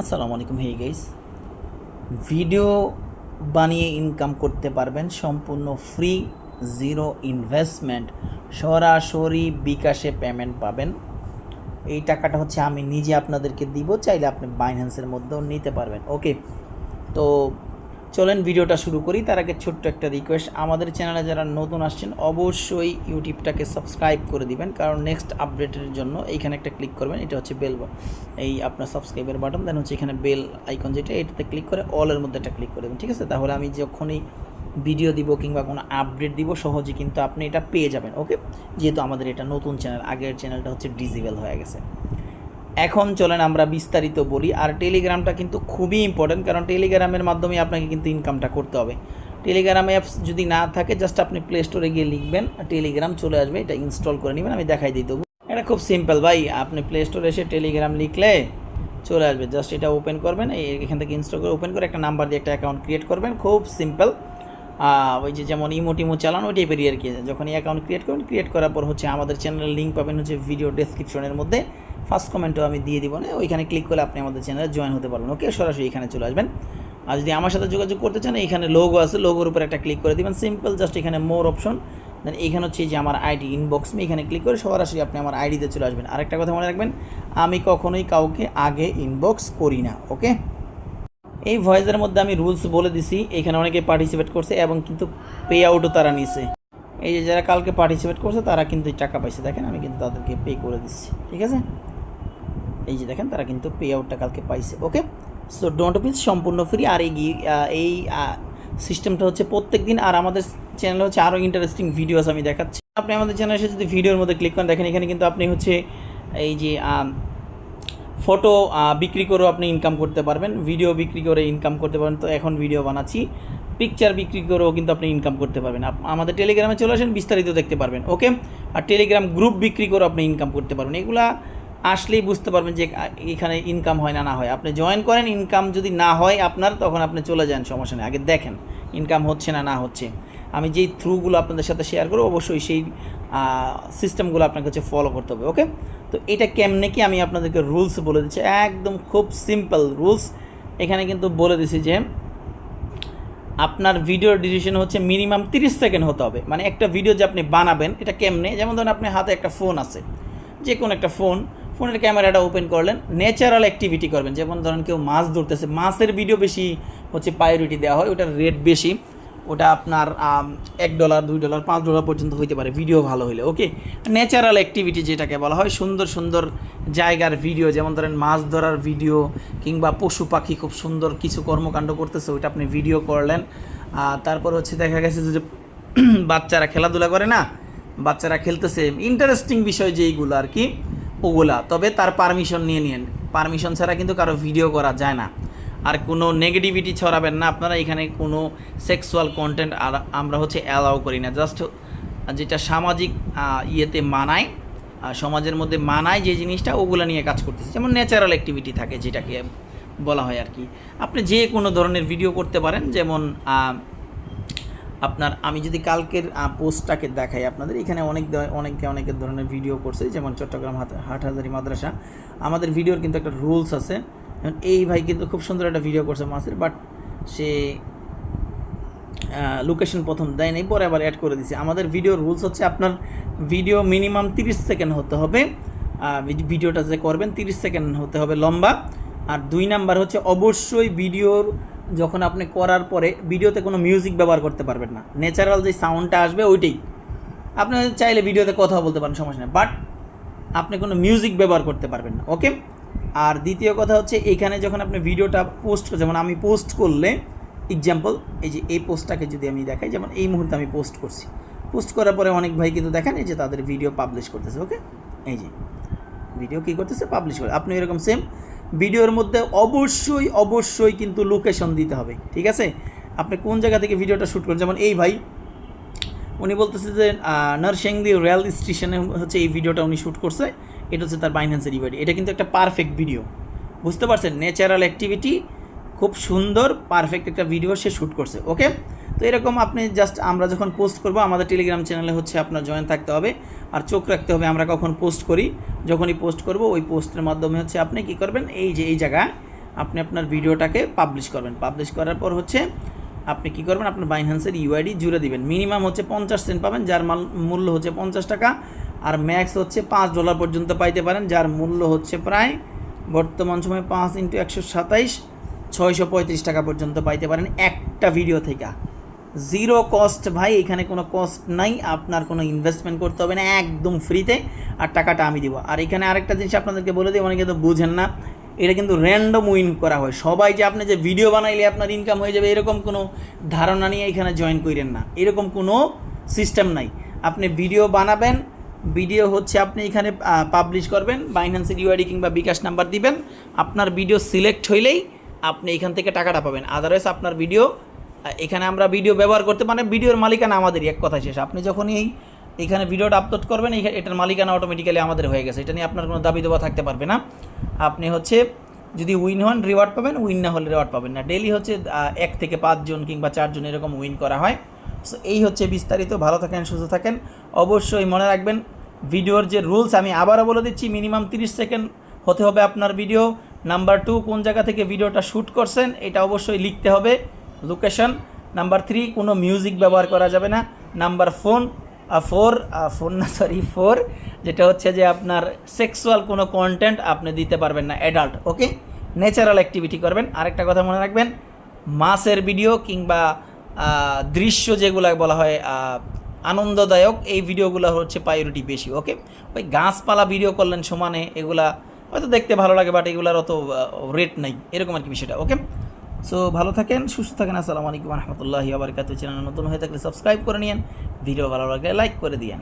আসসালামু আলাইকুম hey guys video বানিয়ে ইনকাম করতে পারবেন, সম্পূর্ণ ফ্রি জিরো ইনভেস্টমেন্ট সরাসরি বিকাশে পেমেন্ট পাবেন। এই টাকাটা হচ্ছে আমি নিজে আপনাদেরকে দিব, চাইলে আপনি বাইন্যান্সের মধ্যেও নিতে পারবেন ওকে তো চলেন ভিডিওটা শুরু করি। তার আগে ছোট্ট একটা রিকোয়েস্ট আমাদের চ্যানেলে যারা নতুন আসছেন, অবশ্যই ইউটিউবটাকে সাবস্ক্রাইব করে দিবেন। কারণ নেক্সট আপডেটের জন্য এইখানে একটা ক্লিক করবেন, এটা হচ্ছে বেল এই আপনার সাবস্ক্রাইবের বাটন দেন হচ্ছে এখানে বেল আইকন যেটা, এটাতে ক্লিক করে অলের মধ্যে একটা ক্লিক করে দেবেন, ঠিক আছে? তাহলে আমি যখনই ভিডিও দিব কিংবা কোনো আপডেট দিব, সহজে কিন্তু আপনি এটা পেয়ে যাবেন ওকে যেহেতু আমাদের এটা নতুন চ্যানেল আগের চ্যানেলটা হচ্ছে ডিজিবেল হয়ে গেছে। এখন চলেন আমরা বিস্তারিত বলি। আর টেলিগ্রামটা কিন্তু খুবই ইম্পর্টেন্ট কারণ টেলিগ্রামের মাধ্যমে আপনাকে কিন্তু ইনকামটা করতে হবে। টেলিগ্রাম অ্যাপস যদি না থাকে জাস্ট আপনি প্লে স্টোরে গিয়ে লিখবেন টেলিগ্রাম চলে আসবে, এটা ইনস্টল করে নেবেন, আমি দেখাই দিই দেবো এটা খুব সিম্পল ভাই, আপনি প্লে স্টোরে এসে টেলিগ্রাম লিখলে চলে আসবে। জাস্ট এটা ওপেন করবেন এখান থেকে ইনস্টল করে ওপেন করে একটা নাম্বার দিয়ে একটা অ্যাকাউন্ট ক্রিয়েট করবেন, খুব সিম্পল ওই যে যেমন ইমো টিমো চালানো, ওই টাইপেরই আর কি। যখন এই অ্যাকাউন্ট ক্রিয়েট করবেন ক্রিয়েট করার পর হচ্ছে আমাদের চ্যানেলের লিঙ্ক পাবেন হচ্ছে ভিডিও ডেসক্রিপশনের মধ্যে। ফার্স্ট কমেন্টও আমি দিয়ে দিব না, ওইখানে ক্লিক করলে আপনি আমাদের চ্যানেলে জয়েন হতে পারবেন ওকে সরাসরি এখানে চলে আসবেন। আর যদি আমার সাথে যোগাযোগ করতে চান, এখানে লোগো আছে লোগোর উপর একটা ক্লিক করে দিবেন। সিম্পল জাস্ট এখানে মোর অপশন দেন এখানে হচ্ছে যে আমার আইডি ইনবক্স মি এখানে ক্লিক করে সরাসরি আপনি আমার আইডিতে চলে আসবেন। আরেকটা কথা মনে রাখবেন, আমি কখনোই কাউকে আগে ইনবক্স করি না ওকে এই ভয়েসের মধ্যে আমি রুলস বলে দিছি, এখানে অনেকে পার্টিসিপেট করছে এবং কিন্তু পে আউটও তারা নিছে। এই যে যারা কালকে পার্টিসিপেট করছে, তারা কিন্তু টাকা পাইছে। দেখেন, আমি কিন্তু তাদেরকে পে করে দিচ্ছি ঠিক আছে? এই যে দেখেন, তারা কিন্তু পে আউটটা কালকে পাইছে ওকে সো ডোন্ট পিস সম্পূর্ণ ফ্রি আর এই এই সিস্টেমটা হচ্ছে প্রত্যেক দিন আর আমাদের চ্যানেল হচ্ছে আরও ইন্টারেস্টিং ভিডিওস আমি দেখাচ্ছি। আপনি আমাদের চ্যানেলে যদি ভিডিওর মধ্যে ক্লিক করেন, দেখেন এখানে কিন্তু আপনি হচ্ছে এই যে ফটো বিক্রি করেও আপনি ইনকাম করতে পারবেন ভিডিও বিক্রি করে ইনকাম করতে পারবেন। তো এখন ভিডিও বানাচ্ছি। পিকচার বিক্রি করেও কিন্তু আপনি ইনকাম করতে পারবেন। আমাদের টেলিগ্রামে চলে আসেন, বিস্তারিত দেখতে পারবেন ওকে আর টেলিগ্রাম গ্রুপ বিক্রি করে আপনি ইনকাম করতে পারবেন। এগুলা আসলেই বুঝতে পারবেন যে এখানে ইনকাম হয় না না হয়। আপনি জয়েন করেন ইনকাম যদি না হয় আপনার, তখন আপনি চলে যান, সমস্যা নেই। আগে দেখেন ইনকাম হচ্ছে না না হচ্ছে। আমি যেই থ্রুগুলো আপনাদের সাথে শেয়ার করব, অবশ্যই সেই সিস্টেমগুলো আপনাকে হচ্ছে ফলো করতে হবে ওকে তো এটা কেমনে কি আমি আপনাদেরকে রুলস বলে দিচ্ছি? একদম খুব সিম্পল রুলস এখানে কিন্তু বলে দিছি যে, আপনার ভিডিওর ডিউরেশন হচ্ছে মিনিমাম তিরিশ সেকেন্ড হতে হবে। মানে একটা ভিডিও যে আপনি বানাবেন, এটা কেমনে? যেমন ধরুন আপনার হাতে একটা ফোন আছে যে কোনো একটা ফোন ফোনের ক্যামেরাটা ওপেন করলেন ন্যাচারাল অ্যাক্টিভিটি করবেন। যেমন ধরেন কেউ মাছ ধরতেছে, মাছের ভিডিও বেশি হচ্ছে প্রায়োরিটি দেওয়া হয়, ওটার রেট বেশি। ওটা আপনার এক ডলার, দুই ডলার, পাঁচ ডলার পর্যন্ত হইতে পারে ভিডিও ভালো হলে ওকে ন্যাচারাল অ্যাক্টিভিটি যেটাকে বলা হয়, সুন্দর সুন্দর জায়গার ভিডিও যেমন ধরেন মাছ ধরার ভিডিও কিংবা পশু পাখি খুব সুন্দর কিছু কর্মকাণ্ড করতেছে, ওইটা আপনি ভিডিও করলেন। তারপর হচ্ছে দেখা গেছে যে, বাচ্চারা খেলাধুলা করে না, বাচ্চারা খেলতেছে। ইন্টারেস্টিং বিষয় যেইগুলো আর কি, ওগুলা। তবে তার পারমিশন নিয়ে নিন পারমিশন ছাড়া কিন্তু কারও ভিডিও করা যায় না। আর কোনো নেগেটিভিটি ছড়াবেন না। আপনারা এখানে কোনো সেক্সুয়াল কন্টেন্ট আর আমরা হচ্ছে অ্যালাউ করি না। জাস্ট যেটা সামাজিক ইয়েতে মানায় আর সমাজের মধ্যে মানায় যে জিনিসটা, ওগুলো নিয়ে কাজ করতেছে। যেমন ন্যাচারাল অ্যাক্টিভিটি থাকে যেটাকে বলা হয় আর কি আপনি যে কোনো ধরনের ভিডিও করতে পারেন। যেমন আপনার আমি যদি কালকের পোস্টটাকে দেখাই আপনাদের। এখানে অনেক অনেকে অনেকের ধরনের ভিডিও করছে। যেমন চট্টগ্রাম হাট- হাটহাজারি মাদ্রাসা। আমাদের ভিডিওর কিন্তু একটা রুলস আছে। যেমন এই ভাই কিন্তু খুব সুন্দর একটা ভিডিও করছে মাছের বাট সে লোকেশন প্রথম দেয় নাই, পরে আবার অ্যাড করে দিছে। আমাদের ভিডিও রুলস হচ্ছে আপনার ভিডিও মিনিমাম তিরিশ সেকেন্ড হতে হবে ভিডিওটা যে করবেন, তিরিশ সেকেন্ড হতে হবে লম্বা। আর দুই নাম্বার হচ্ছে অবশ্যই ভিডিওর যখন আপনি করার পরে ভিডিওতে কোনো মিউজিক ব্যবহার করতে পারবেন না। ন্যাচারাল যে সাউন্ডটা আসবে, ওইটাই। আপনি চাইলে ভিডিওতে কথা বলতে পারেন, সমস্যা নেই। বাট আপনি কোনো মিউজিক ব্যবহার করতে পারবেন না ওকে আর দ্বিতীয় কথা হচ্ছে, এখানে যখন আপনি ভিডিওটা পোস্ট যেমন আমি পোস্ট করলে এক্সাম্পল এই যে এই পোস্টটাকে যদি আমি দেখাই, যেমন এই মুহূর্তে আমি পোস্ট করছি। পোস্ট করার পরে অনেক ভাই কিন্তু দেখেন, এই যে তাদের ভিডিও পাবলিশ করতেছে ওকে এই যে ভিডিও কী করতেছে? পাবলিশ করে। আপনি এরকম সেম ভিডিওর মধ্যে অবশ্যই অবশ্যই কিন্তু লোকেশন দিতে হবে, ঠিক আছে? আপনি কোন জায়গা থেকে ভিডিওটা শ্যুট করেন? যেমন এই ভাই, উনি বলতেছে যে নার্সিংদি রেল স্টেশনে হচ্ছে এই ভিডিওটা উনি শ্যুট করছে। এটা হচ্ছে তার বাইন্যান্সের ইভেন্ট এটা কিন্তু একটা পারফেক্ট ভিডিও বুঝতে পারছেন? ন্যাচারাল অ্যাক্টিভিটি খুব সুন্দর পারফেক্ট একটা ভিডিও সে শ্যুট করছে ওকে তো এরকম আপনি জাস্ট আমরা যখন পোস্ট করব, আমাদের টেলিগ্রাম চ্যানেলে হচ্ছে আপনার জয়েন থাকতে হবে, আর চোখ রাখতে হবে আমরা কখন পোস্ট করি। যখনই পোস্ট করব, ওই পোস্টের মাধ্যমে হচ্ছে আপনি কি করবেন? এই যে, এই জায়গায় আপনি আপনার ভিডিওটাকে পাবলিশ করবেন। পাবলিশ করার পর হচ্ছে আপনি কি করবেন? আপনার বাইন্যান্সের ইউআইডি জুড়ে দিবেন। মিনিমাম হচ্ছে পঞ্চাশ সেন্ট পাবেন, যার মাল মূল্য হচ্ছে পঞ্চাশ টাকা। আর ম্যাক্স হচ্ছে পাঁচ ডলার পর্যন্ত পাইতে পারেন, যার মূল্য হচ্ছে প্রায় বর্তমান সময়ে পাঁচ ইন্টু একশো সাতাইশ, ছয়শো পঁয়ত্রিশ টাকা পর্যন্ত পাইতে পারেন একটা ভিডিও থেকে। জিরো কস্ট ভাই, এখানে কোনো কস্ট নাই, আপনার কোনো ইনভেস্টমেন্ট করতে হবে না, একদম ফ্রিতে আর টাকাটা আমি দিব। আর এখানে আরেকটা জিনিস আপনাদেরকে বলে দিই, অনেকে তো বুঝেন না, এটা কিন্তু র্যান্ডম উইন করা হয়। সবাই যে আপনি যে ভিডিও বানাইলে আপনার ইনকাম হয়ে যাবে, এরকম কোনো ধারণা নিয়ে এখানে জয়েন করেন না। এরকম কোনো সিস্টেম নাই। আপনি ভিডিও বানাবেন ভিডিও হচ্ছে আপনি এখানে পাবলিশ করবেন বাইন্যান্সের ইউআইডি কিংবা বিকাশ নাম্বার দিবেন। আপনার ভিডিও সিলেক্ট হইলেই আপনি এখান থেকে টাকাটা পাবেন। আদারওয়াইজ আপনার ভিডিও এখানে আমরা ভিডিও ব্যবহার করতে মানে ভিডিওর মালিকানা আমাদেরই, এক কথা শেষ। আপনি যখনই এই, এখানে ভিডিওটা আপলোড করবেন এটার মালিকানা অটোমেটিক্যালি আমাদের হয়ে গেছে। এটা নিয়ে আপনার কোনো দাবি দেওয়া থাকতে পারবে না। আপনি হচ্ছে যদি উইন হন রিওয়ার্ড পাবেন উইন না হলে রিওয়ার্ড পাবেন না। ডেলি হচ্ছে এক থেকে পাঁচজন কিংবা চারজন এরকম উইন করা হয়। সো এই হচ্ছে বিস্তারিত। ভালো থাকেন, সুস্থ থাকেন। অবশ্যই মনে রাখবেন ভিডিওর যে রুলস আমি আবারও বলে দিচ্ছি মিনিমাম তিরিশ সেকেন্ড হতে হবে আপনার ভিডিও নাম্বার টু কোন জায়গা থেকে ভিডিওটা শ্যুট করছেন, এটা অবশ্যই লিখতে হবে। লোকেশন নাম্বার থ্রি কোনো মিউজিক ব্যবহার করা যাবে না। নাম্বার ফোন ফোর ফোর না সরি ফোর, যেটা হচ্ছে যে আপনার সেক্সুয়াল কোনো কন্টেন্ট আপনি দিতে পারবেন না অ্যাডাল্ট ওকে ন্যাচারাল অ্যাক্টিভিটি করবেন। আরেকটা কথা মনে রাখবেন, মাসের ভিডিও কিংবা দৃশ্য যেগুলো বলা হয় আনন্দদায়ক, এই ভিডিওগুলো হচ্ছে প্রায়োরিটি বেশি ওকে ওই গাছপালা ভিডিও করলেন সমানে, এগুলা হয়তো দেখতে ভালো লাগে বাট এগুলার অত রেট নাই, এরকম আর কি বিষয়টা ওকে সো ভালো থাকেন, সুস্থ থাকেন, আসসালামু আলাইকুম রহমতুল্লাহি কাছে চ্যানেল নতুন হয়ে থাকলে সাবস্ক্রাইব করে নিন ভিডিও ভালো লাগলে লাইক করে দিয়েন।